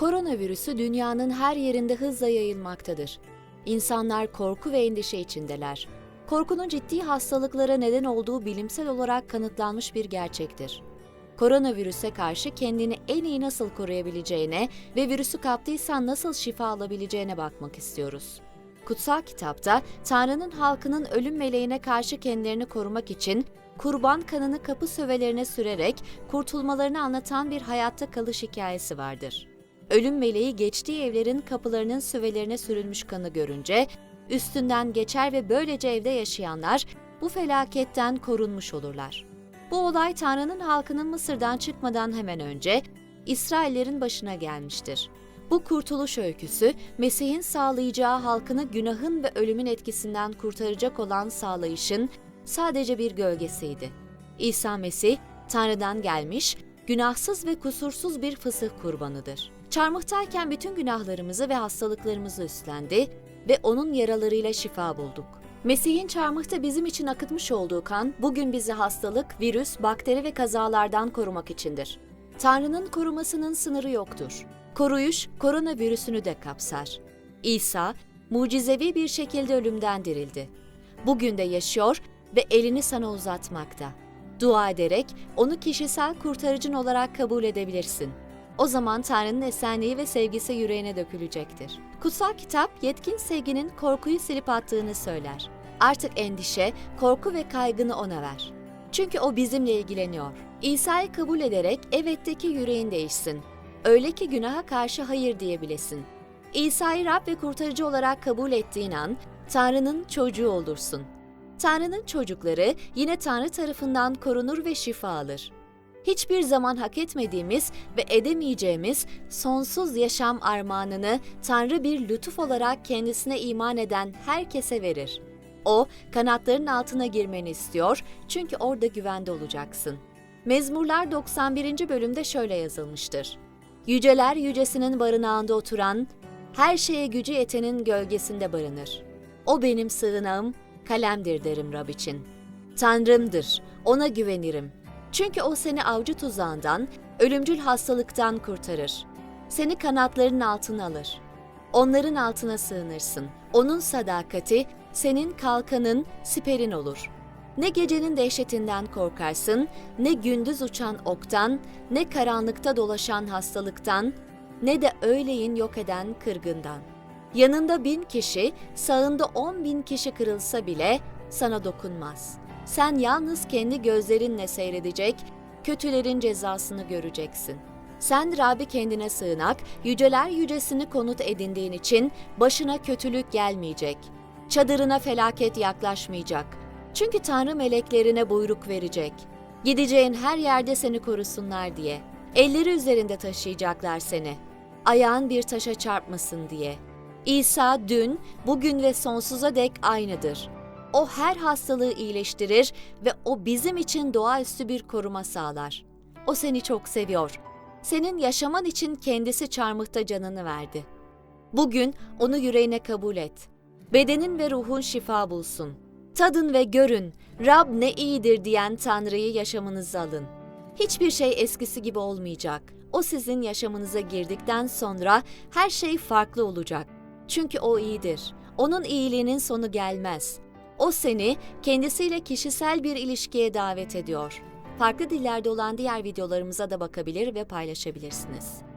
Koronavirüsü dünyanın her yerinde hızla yayılmaktadır. İnsanlar korku ve endişe içindeler. Korkunun ciddi hastalıklara neden olduğu bilimsel olarak kanıtlanmış bir gerçektir. Koronavirüse karşı kendini en iyi nasıl koruyabileceğine ve virüsü kaptıysan nasıl şifa alabileceğine bakmak istiyoruz. Kutsal kitapta Tanrı'nın halkının ölüm meleğine karşı kendilerini korumak için kurban kanını kapı sövelerine sürerek kurtulmalarını anlatan bir hayatta kalış hikayesi vardır. Ölüm meleği geçtiği evlerin kapılarının sövelerine sürülmüş kanı görünce üstünden geçer ve böylece evde yaşayanlar bu felaketten korunmuş olurlar. Bu olay Tanrı'nın halkının Mısır'dan çıkmadan hemen önce İsraillerin başına gelmiştir. Bu kurtuluş öyküsü Mesih'in sağlayacağı halkını günahın ve ölümün etkisinden kurtaracak olan sağlayışın sadece bir gölgesiydi. İsa Mesih Tanrı'dan gelmiş, günahsız ve kusursuz bir fısıh kurbanıdır. Çarmıhtayken bütün günahlarımızı ve hastalıklarımızı üstlendi ve onun yaralarıyla şifa bulduk. Mesih'in çarmıhta bizim için akıtmış olduğu kan bugün bizi hastalık, virüs, bakteri ve kazalardan korumak içindir. Tanrı'nın korumasının sınırı yoktur. Koruyuş koronavirüsünü de kapsar. İsa mucizevi bir şekilde ölümden dirildi. Bugün de yaşıyor ve elini sana uzatmakta. Dua ederek onu kişisel kurtarıcın olarak kabul edebilirsin. O zaman Tanrı'nın esenliği ve sevgisi yüreğine dökülecektir. Kutsal kitap yetkin sevginin korkuyu silip attığını söyler. Artık endişe, korku ve kaygını ona ver. Çünkü o bizimle ilgileniyor. İsa'yı kabul ederek evetteki yüreğin değişsin. Öyle ki günaha karşı hayır diyebilesin. İsa'yı Rab ve kurtarıcı olarak kabul ettiğin an Tanrı'nın çocuğu olursun. Tanrı'nın çocukları yine Tanrı tarafından korunur ve şifa alır. Hiçbir zaman hak etmediğimiz ve edemeyeceğimiz sonsuz yaşam armağanını Tanrı bir lütuf olarak kendisine iman eden herkese verir. O, kanatların altına girmeni istiyor çünkü orada güvende olacaksın. Mezmurlar 91. bölümde şöyle yazılmıştır. Yüceler yücesinin barınağında oturan, her şeye gücü yetenin gölgesinde barınır. O benim sığınağım, kalemdir derim Rab için. Tanrımdır, ona güvenirim. Çünkü o seni avcı tuzağından, ölümcül hastalıktan kurtarır. Seni kanatlarının altına alır. Onların altına sığınırsın. Onun sadakati senin kalkanın, siperin olur. Ne gecenin dehşetinden korkarsın, ne gündüz uçan oktan, ne karanlıkta dolaşan hastalıktan, ne de öğleyin yok eden kırgından. Yanında bin kişi, sağında on bin kişi kırılsa bile sana dokunmaz. Sen yalnız kendi gözlerinle seyredecek, kötülerin cezasını göreceksin. Sen Rab'i kendine sığınak, yüceler yücesini konut edindiğin için başına kötülük gelmeyecek. Çadırına felaket yaklaşmayacak. Çünkü Tanrı meleklerine buyruk verecek. Gideceğin her yerde seni korusunlar diye. Elleri üzerinde taşıyacaklar seni. Ayağın bir taşa çarpmasın diye. İsa dün, bugün ve sonsuza dek aynıdır. O her hastalığı iyileştirir ve o bizim için doğaüstü bir koruma sağlar. O seni çok seviyor. Senin yaşaman için kendisi çarmıhta canını verdi. Bugün onu yüreğine kabul et. Bedenin ve ruhun şifa bulsun. Tadın ve görün, Rab ne iyidir diyen Tanrı'yı yaşamınıza alın. Hiçbir şey eskisi gibi olmayacak. O sizin yaşamınıza girdikten sonra her şey farklı olacak. Çünkü o iyidir. Onun iyiliğinin sonu gelmez. O seni kendisiyle kişisel bir ilişkiye davet ediyor. Farklı dillerde olan diğer videolarımıza da bakabilir ve paylaşabilirsiniz.